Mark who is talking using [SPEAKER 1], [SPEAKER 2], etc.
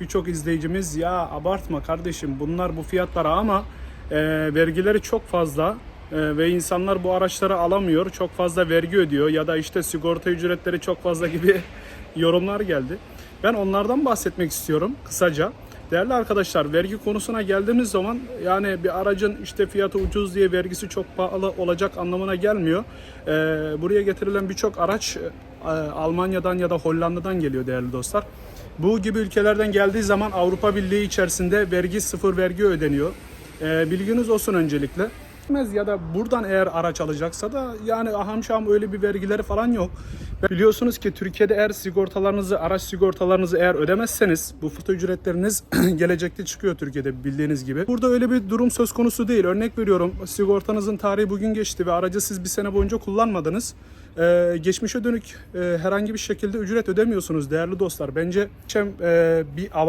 [SPEAKER 1] birçok izleyicimiz ya abartma kardeşim bunlar bu fiyatlara ama e, vergileri çok fazla e, ve insanlar bu araçları alamıyor. Çok fazla vergi ödüyor ya da işte sigorta ücretleri çok fazla gibi yorumlar geldi. Ben onlardan bahsetmek istiyorum kısaca. Değerli arkadaşlar vergi konusuna geldiğimiz zaman yani bir aracın işte fiyatı ucuz diye vergisi çok pahalı olacak anlamına gelmiyor. Ee, buraya getirilen birçok araç e, Almanya'dan ya da Hollanda'dan geliyor değerli dostlar. Bu gibi ülkelerden geldiği zaman Avrupa Birliği içerisinde vergi sıfır vergi ödeniyor. Ee, bilginiz olsun öncelikle gitmez ya da buradan eğer araç alacaksa da yani aham şam öyle bir vergileri falan yok. Biliyorsunuz ki Türkiye'de eğer sigortalarınızı, araç sigortalarınızı eğer ödemezseniz bu foto ücretleriniz gelecekte çıkıyor Türkiye'de bildiğiniz gibi. Burada öyle bir durum söz konusu değil. Örnek veriyorum sigortanızın tarihi bugün geçti ve aracı siz bir sene boyunca kullanmadınız. Ee, geçmişe dönük e, herhangi bir şekilde ücret ödemiyorsunuz değerli dostlar. Bence e, bir